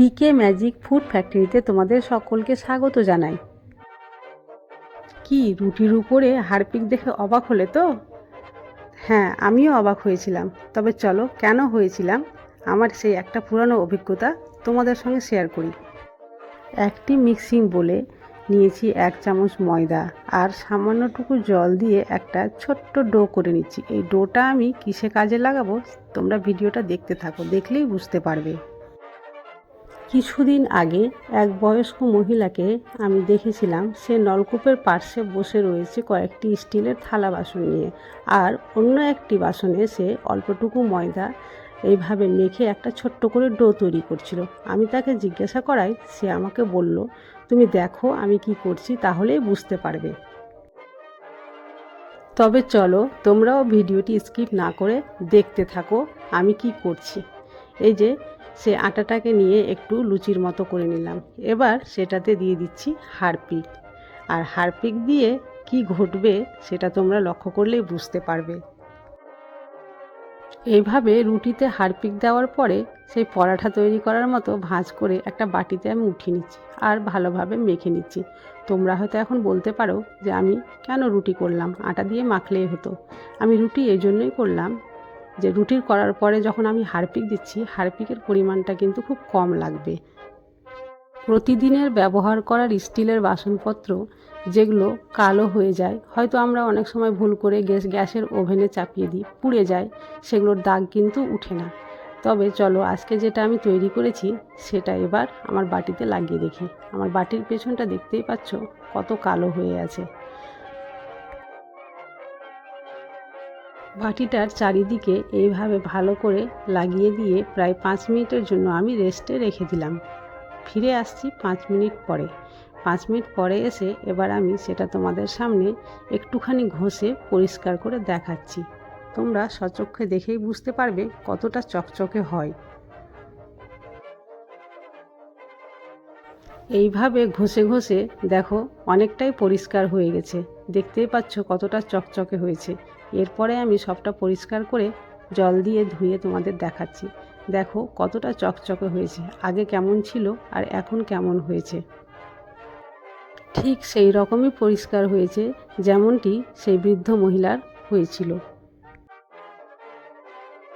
পিকে magic food ফ্যাক্টরিতে তোমাদের সকলকে স্বাগত জানাই। কি, রুটির উপরে হারপিক দেখে অবাক হলে তো? হ্যাঁ আমিও অবাক হয়েছিলাম। তবে চলো, কেন হয়েছিলাম? আমার সেই একটা পুরানো অভিজ্ঞতা তোমাদের সঙ্গে শেয়ার করি। একটি মিক্সিং বলে নিয়েছি এক চামচ ময়দা আর সামান্যটুকু জল দিয়ে একটা ছোট্ট ডো করে নিচ্ছি। এই ডোটা আমি কিসে কাজে লাগাবো? তোমরা ভিডিওটা দেখতে থাকো, দেখলেই বুঝতে পারবে। কিছুদিন আগে এক বয়স্ক মহিলাকে আমি দেখেছিলাম। সে নলকূপের পার্শ্বে বসে রয়েছে কয়েকটি স্টিলের থালা বাসন নিয়ে আর অন্য একটি বাসনে সে অল্পটুকু ময়দা এইভাবে মেখে একটা ছোট্ট করে ডো তৈরি করছিল। আমি তাকে জিজ্ঞাসা করাই সে আমাকে বলল, তুমি দেখো আমি কি করছি তাহলেই বুঝতে পারবে। তবে চলো, তোমরাও ভিডিওটি স্কিপ না করে দেখতে থাকো, আমি কি করছি। এই যে সে আটাটাকে নিয়ে একটু লুচির মতো করে নিলাম। এবার সেটাতে দিয়ে দিচ্ছি হারপিক আর হারপিক দিয়ে কি ঘটবে সেটা তোমরা লক্ষ্য করলেই বুঝতে পারবে। এইভাবে রুটিতে হারপিক দেওয়ার পরে সেই পরাঠা তৈরি করার মতো ভাঁজ করে একটা বাটিতে আমি উঠিয়ে নিচ্ছি আর ভালোভাবে মেখে নিচ্ছি। তোমরা হয়তো এখন বলতে পারো যে আমি কেন রুটি করলাম? আটা দিয়ে মাখলেই হতো। আমি রুটি এই জন্যই করলাম যে রুটির করার পরে যখন আমি হারপিক দিচ্ছি, হারপিকের পরিমাণটা কিন্তু খুব কম লাগবে। প্রতিদিনের ব্যবহার করার স্টিলের বাসনপত্র যেগুলো কালো হয়ে যায়, হয়তো আমরা অনেক সময় ভুল করে গ্যাস, গ্যাসের ওভেনে চাপিয়ে দিই, পুড়ে যায়, সেগুলোর দাগ কিন্তু উঠে না। তবে চলো, আজকে যেটা আমি তৈরি করেছি, সেটা এবার আমার বাটিতে লাগিয়ে দেখি। আমার বাটির পেছনটা দেখতেই পাচ্ছ, কত কালো হয়ে আছে। বাটিটার চারিদিকে এইভাবে ভালো করে লাগিয়ে দিয়ে প্রায় পাঁচ মিনিটের জন্য আমি রেস্টে রেখে দিলাম। ফিরে আসছি পাঁচ মিনিট পরে। পাঁচ মিনিট পরে এসে এবার আমি সেটা তোমাদের সামনে একটুখানি ঘষে পরিষ্কার করে দেখাচ্ছি। তোমরা সচক্ষে দেখেই বুঝতে পারবে কতটা চকচকে হয়। এইভাবে ঘষে ঘষে দেখো অনেকটাই পরিষ্কার হয়ে গেছে। দেখতেই পাচ্ছ কতটা চকচকে হয়েছে। এরপরে আমি সবটা পরিষ্কার করে জল দিয়ে ধুয়ে তোমাদের দেখাচ্ছি। দেখো কতটা চকচকে হয়েছে। আগে কেমন ছিল আর এখন কেমন হয়েছে। ঠিক সেই রকমই পরিষ্কার হয়েছে যেমনটি সেই বৃদ্ধ মহিলার হয়েছিল।